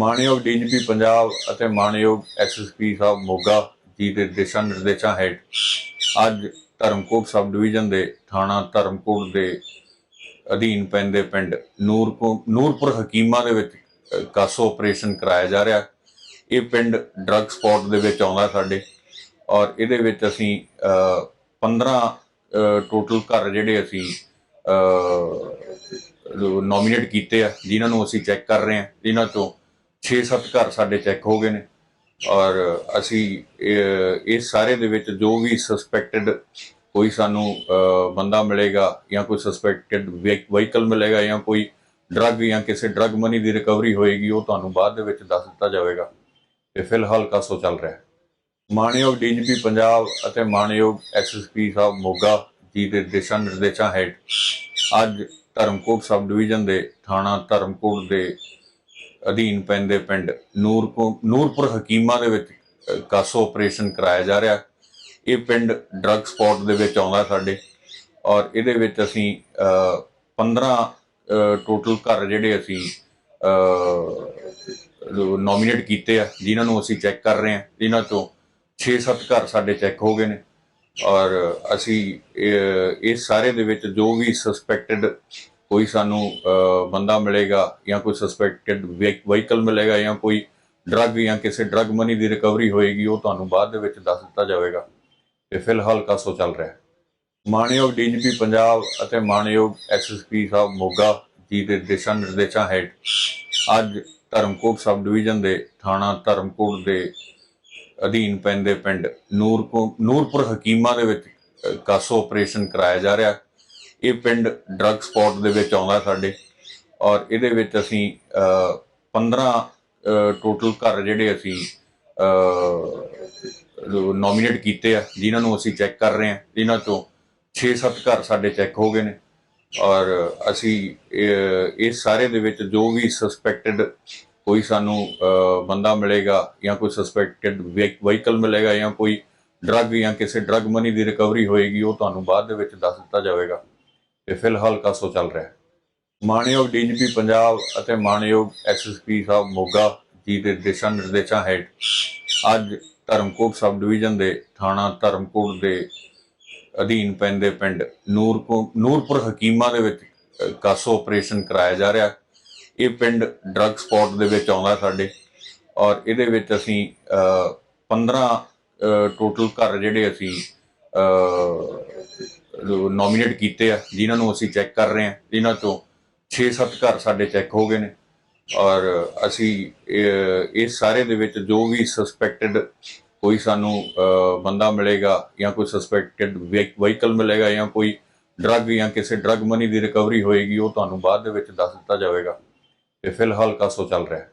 ਮਾਨਯੋਗ ਡੀਜੀਪੀ ਪੰਜਾਬ ਅਤੇ ਮਾਨਯੋਗ ਐਸਐਸਪੀ ਸਾਹਿਬ ਮੋਗਾ ਜੀ ਦੇ ਦਿਸ਼ਾ ਨਿਰਦੇਸ਼ਾਂ ਹੇਠ ਅੱਜ ਧਰਮਕੋਟ ਸਬ ਡਿਵੀਜ਼ਨ ਦੇ ਥਾਣਾ ਧਰਮਕੋਟ ਦੇ ਅਧੀਨ ਪੈਂਦੇ ਪਿੰਡ ਨੂਰਪੁਰ ਨੂਰਪੁਰ ਹਕੀਮਾ ਦੇ ਵਿੱਚ ਕਾਸੋ ਆਪਰੇਸ਼ਨ ਕਰਾਇਆ ਜਾ ਰਿਹਾ। ਇਹ ਪਿੰਡ ਡਰੱਗ ਸਪੌਟ ਦੇ ਵਿੱਚ ਆਉਂਦਾ ਸਾਡੇ ਔਰ ਇਹਦੇ ਵਿੱਚ ਅਸੀਂ ਅ, 15 ਟੋਟਲ ਘਰ ਜਿਹੜੇ ਅਸੀਂ ਨੋਮੀਨੇਟ ਕੀਤੇ ਆ ਜਿਨ੍ਹਾਂ ਨੂੰ ਅਸੀਂ ਚੈੱਕ ਕਰ ਰਹੇ ਹਾਂ ਜਿਨ੍ਹਾਂ ਤੋਂ 6-7 ਘਰ ਸਾਡੇ ਚੈੱਕ ਹੋ ਗਏ ਨੇ। ਔਰ ਅਸੀਂ ਇਹ ਇਸ ਸਾਰੇ ਦੇ ਵਿੱਚ ਜੋ ਵੀ ਸਸਪੈਕਟਡ ਕੋਈ ਸਾਨੂੰ ਬੰਦਾ ਮਿਲੇਗਾ ਜਾਂ ਕੋਈ ਸਸਪੈਕਟਡ ਵਹੀਕਲ ਮਿਲੇਗਾ ਜਾਂ ਕੋਈ ਡਰੱਗ ਜਾਂ ਕਿਸੇ ਡਰੱਗ ਮਨੀ ਦੀ ਰਿਕਵਰੀ ਹੋਏਗੀ, ਉਹ ਤੁਹਾਨੂੰ ਬਾਅਦ ਦੇ ਵਿੱਚ ਦੱਸ ਦਿੱਤਾ ਜਾਵੇਗਾ। ਤੇ ਫਿਲਹਾਲ ਕਾਸੋ ਚੱਲ ਰਿਹਾ ਹੈ। ਮਾਨਯੋਗ ਡੀਜੀਪੀ ਪੰਜਾਬ ਅਤੇ ਮਾਨਯੋਗ ਐਸਐਸਪੀ ਸਾਹਿਬ ਮੋਗਾ ਜੀ ਦੇ ਦਿਸ਼ਾ ਨਿਰਦੇਸ਼ਾਂ ਹੇਠ ਅੱਜ ਧਰਮਕੋਟ ਸਬ ਡਿਵੀਜ਼ਨ ਦੇ ਥਾਣਾ ਧਰਮਕੋਟ ਦੇ ਅਧੀਨ ਪੈਂਦੇ ਪਿੰਡ ਨੂਰਕੋ ਨੂਰਪੁਰ ਹਕੀਮਾ ਦੇ ਵਿੱਚ ਕਾਸੋ ਆਪਰੇਸ਼ਨ ਕਰਾਇਆ ਜਾ ਰਿਹਾ। ਇਹ ਪਿੰਡ ਡਰੱਗ ਸਪੌਟ ਦੇ ਵਿੱਚ ਆਉਂਦਾ ਸਾਡੇ। ਔਰ ਇਹਦੇ ਵਿੱਚ ਅਸੀਂ ਅ, 15 ਟੋਟਲ ਘਰ ਜਿਹੜੇ ਅਸੀਂ ਨੋਮੀਨੇਟ ਕੀਤੇ ਆ ਜਿਨ੍ਹਾਂ ਨੂੰ ਅਸੀਂ ਚੈੱਕ ਕਰ ਰਹੇ ਹਾਂ। ਜਿਨ੍ਹਾਂ ਤੋਂ 6-7 ਘਰ ਸਾਡੇ ਚੈੱਕ ਹੋ ਗਏ ਨੇ। ਔਰ ਅਸੀਂ ਇਹ ਸਾਰੇ ਦੇ ਵਿੱਚ ਜੋ ਵੀ ਸਸਪੈਕਟਡ ਕੋਈ ਸਾਨੂੰ ਬੰਦਾ ਮਿਲੇਗਾ ਜਾਂ ਕੋਈ ਸਸਪੈਕਟਡ ਵਹੀਕਲ ਮਿਲੇਗਾ ਜਾਂ ਕੋਈ ਡਰੱਗ ਜਾਂ ਕਿਸੇ ਡਰੱਗ ਮਨੀ ਦੀ ਰਿਕਵਰੀ ਹੋਏਗੀ, ਉਹ ਤੁਹਾਨੂੰ ਬਾਅਦ ਦੇ ਵਿੱਚ ਦੱਸ ਦਿੱਤਾ ਜਾਵੇਗਾ। ਤੇ ਫਿਲਹਾਲ ਕਾਸੋ ਚੱਲ ਰਿਹਾ ਹੈ। ਮਾਨਯੋਗ ਡੀਜੀਪੀ ਪੰਜਾਬ ਅਤੇ ਮਾਨਯੋਗ ਐਸਐਸਪੀ ਸਾਹਿਬ ਮੋਗਾ ਜੀ ਦੇ ਦਿਸ਼ਾ ਨਿਰਦੇਸ਼ਾਂ ਹੇਠ ਅੱਜ ਧਰਮਕੋਟ ਸਬ ਡਿਵੀਜ਼ਨ ਦੇ ਥਾਣਾ ਧਰਮਕੋਟ ਦੇ ਅਧੀਨ ਪੈਂਦੇ ਪਿੰਡ ਨੂਰਕੋ, ਨੂਰਪੁਰ ਹਕੀਮਾ ਦੇ ਵਿੱਚ ਕਾਸੋ ਆਪਰੇਸ਼ਨ ਕਰਾਇਆ ਜਾ ਰਿਹਾ। ਇਹ ਪਿੰਡ ਡਰੱਗ ਸਪੌਟ ਦੇ ਵਿੱਚ ਆਉਂਦਾ ਸਾਡੇ। ਔਰ ਇਹਦੇ ਵਿੱਚ ਅਸੀਂ ਅ, 15 ਟੋਟਲ ਘਰ ਜਿਹੜੇ ਅਸੀਂ ਨੋਮੀਨੇਟ ਕੀਤੇ ਆ ਜਿਨ੍ਹਾਂ ਨੂੰ ਅਸੀਂ ਚੈੱਕ ਕਰ ਰਹੇ ਹਾਂ ਜਿਨ੍ਹਾਂ ਤੋਂ 6-7 ਘਰ ਸਾਡੇ ਚੈੱਕ ਹੋ ਗਏ ਨੇ। ਔਰ ਅਸੀਂ ਇਹ ਇਸ ਸਾਰੇ ਦੇ ਵਿੱਚ ਜੋ ਵੀ ਸਸਪੈਕਟਡ ਕੋਈ ਸਾਨੂੰ ਬੰਦਾ ਮਿਲੇਗਾ ਜਾਂ ਕੋਈ ਸਸਪੈਕਟਡ ਵਹੀਕਲ ਮਿਲੇਗਾ ਜਾਂ ਕੋਈ ਡਰੱਗ ਜਾਂ ਕਿਸੇ ਡਰੱਗ ਮਨੀ ਦੀ ਰਿਕਵਰੀ ਹੋਏਗੀ ਉਹ ਤੁਹਾਨੂੰ ਬਾਅਦ ਦੇ ਵਿੱਚ ਦੱਸ ਦਿੱਤਾ ਜਾਵੇਗਾ। ਤੇ ਫਿਲਹਾਲ ਕਾਸੋ ਚੱਲ ਰਿਹਾ ਹੈ। ਮਾਨਯੋਗ ਡੀਜੀਪੀ ਪੰਜਾਬ ਅਤੇ ਮਾਨਯੋਗ ਐਸਐਸਪੀ ਸਾਹਿਬ ਮੋਗਾ ਜੀ ਦੇ ਦਿਸ਼ਾ ਨਿਰਦੇਸ਼ਾਂ ਹੇਠ ਅੱਜ ਧਰਮਕੋਟ ਸਬ ਡਿਵੀਜ਼ਨ ਦੇ ਥਾਣਾ ਧਰਮਕੋਟ ਦੇ ਅਧੀਨ ਪੈਂਦੇ ਪਿੰਡ ਨੂਰਕੋ ਨੂਰਪੁਰ ਹਕੀਮਾ ਦੇ ਵਿੱਚ ਕਾਸੋ ਆਪਰੇਸ਼ਨ ਕਰਾਇਆ ਜਾ ਰਿਹਾ। ਇਹ ਪਿੰਡ ਡਰੱਗ ਸਪੌਟ ਦੇ ਵਿੱਚ ਆਉਂਦਾ ਸਾਡੇ ਔਰ ਇਹਦੇ ਵਿੱਚ ਅਸੀਂ ਅ, 15 ਟੋਟਲ ਘਰ ਜਿਹੜੇ ਅਸੀਂ ਨੋਮੀਨੇਟ ਕੀਤੇ ਆ, ਜਿਨ੍ਹਾਂ ਨੂੰ ਅਸੀਂ ਚੈੱਕ ਕਰ ਰਹੇ ਹਾਂ, ਜਿਨ੍ਹਾਂ ਤੋਂ 6-7 ਘਰ ਸਾਡੇ ਚੈੱਕ ਹੋ ਗਏ ਨੇ। ਔਰ ਅਸੀਂ ਇਹ ਸਾਰੇ ਦੇ ਵਿੱਚ ਜੋ ਵੀ ਸਸਪੈਕਟਡ ਕੋਈ ਸਾਨੂੰ ਬੰਦਾ ਮਿਲੇਗਾ ਜਾਂ ਕੋਈ ਸਸਪੈਕਟਡ ਵਹੀਕਲ ਮਿਲੇਗਾ ਜਾਂ ਕੋਈ ਡਰੱਗ ਜਾਂ ਕਿਸੇ ਡਰੱਗ ਮਨੀ ਦੀ ਰਿਕਵਰੀ ਹੋਏਗੀ, ਉਹ ਤੁਹਾਨੂੰ ਬਾਅਦ ਦੇ ਵਿੱਚ ਦੱਸ ਦਿੱਤਾ ਜਾਵੇਗਾ। ਤੇ ਫਿਲਹਾਲ ਕਾਸੋ ਚੱਲ ਰਿਹਾ। ਹੈ